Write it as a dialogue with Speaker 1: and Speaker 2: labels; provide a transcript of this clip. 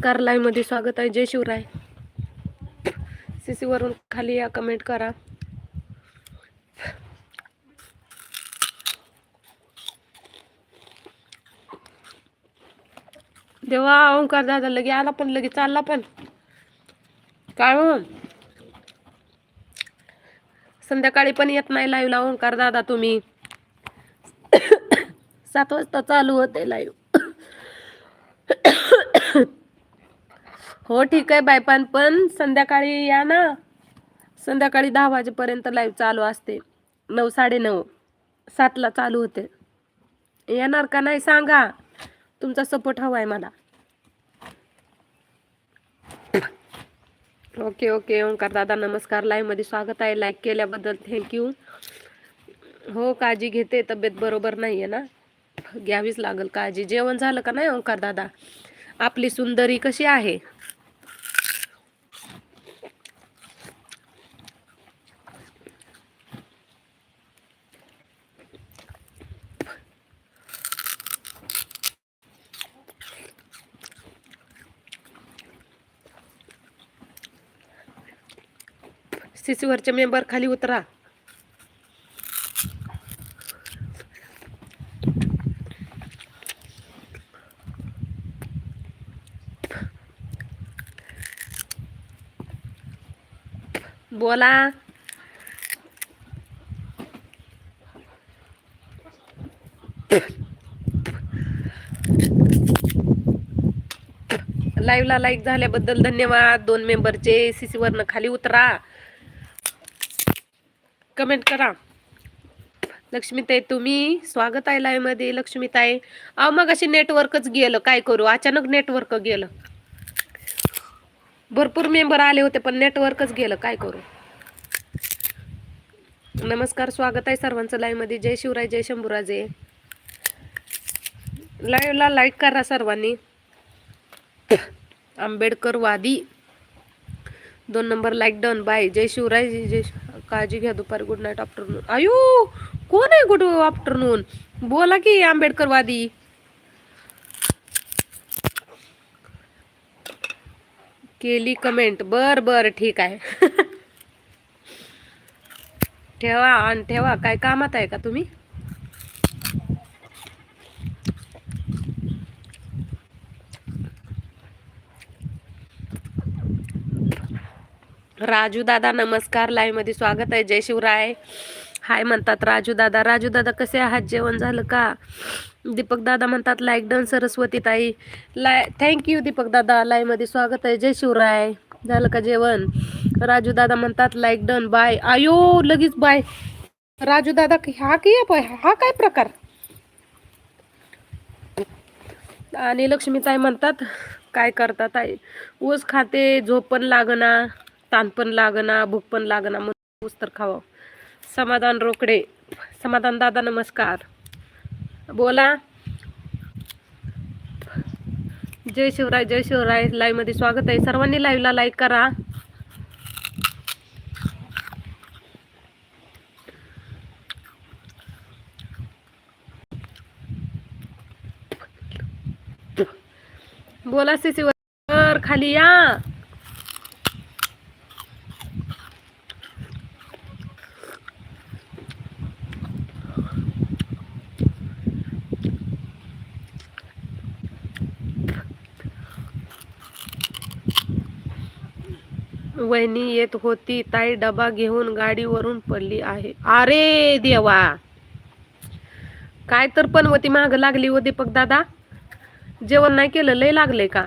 Speaker 1: नमस्कार लाईव्हमध्ये स्वागत आहे. जय शिवराय. सीसी वरून खाली या कमेंट करा. देवा ओंकार दादा लगे आला पण लगे चालला पण. काय हो? संध्याकाळी पण येत नाही लाईव्हला ओंकार दादा तुम्ही. सात वाजता चालू होते लाईव्ह हो ठीक आहे बायपान पण संध्याकाळी या ना. संध्याकाळी दहा वाजेपर्यंत लाईव्ह चालू असते. नऊ साडेनऊ सातला चालू होते. येणार का नाही सांगा. तुमचा सपोर्ट हवा आहे मला. Okay okay. ओंकार दादा नमस्कार. लाईव्हमध्ये स्वागत आहे. लाईक केल्याबद्दल थँक्यू हो काळजी घेते. तब्येत बरोबर नाही आहे ना. घ्यावीच लागल काळजी. जेवण झालं का नाही ओंकार दादा? आपली सुंदरी कशी आहे? सीसीवरचे मेंबर खाली उतरा. बोला. लाईव्हला लाईक झाल्याबद्दल धन्यवाद. दोन मेंबरचे सीसी वरनं खाली उतरा. कमेंट करा. लक्ष्मीताई तुम्ही स्वागत आहे लाईव्हमध्ये. लक्ष्मीताई अहो मग अशी नेटवर्कच गेलं. काय करू? अचानक नेटवर्क गेलं. भरपूर मेंबर आले होते पण नेटवर्कच गेलं. काय करू? नमस्कार स्वागत आहे सर्वांचं लाईव्हमध्ये. जय शिवराय जय शंभूराजे. लाईव्हला लाईक करा सर्वांनी. आंबेडकर वादी दोन नंबर लाईक डन बाय जय शिवराय जय काळजी घ्या दुपारी. गुड नाईट आफ्टरनून आयो कोण आहे गुड आफ्टरनून बोला की आंबेडकरवादी. केली कमेंट बर बर ठीक आहे. ठेवा आणि ठेवा. काय कामात आहे का तुम्ही? राजू दादा नमस्कार. लाईव्हमध्ये स्वागत आहे. जय शिवराय. हाय म्हणतात राजू दादा. राजू दादा कसे आहात? जेवण झालं का? दीपक दादा म्हणतात लाईक डन सरस्वती ताई. लाय थँक्यू दीपक दादा. लाईव्हमध्ये स्वागत आहे. जय शिवराय. झालं का जेवण? राजू दादा म्हणतात लाईक डन बाय आयो लगेच बाय राजू दादा हा की हा काय प्रकार? आणि लक्ष्मीताई म्हणतात काय करतात ताई? ऊस खाते झोप पण लागना. ताण पण लागना भूक पण लागना म्हणून तर खावं. समाधान रोकडे. समाधान दादा नमस्कार. बोला. जय शिवराय जय शिवराय. लाईव्हमध्ये स्वागत आहे. सर्वांनी लाईव्हला लाईक करा. बोला सीसी खाली या. वहिनी येत होती. ताई डबा घेऊन गाडीवरून पडली आहे. अरे देवा! काय तर पण होती. माग लागली हो दीपक दादा जेवण नाही केलं. लय लागले का?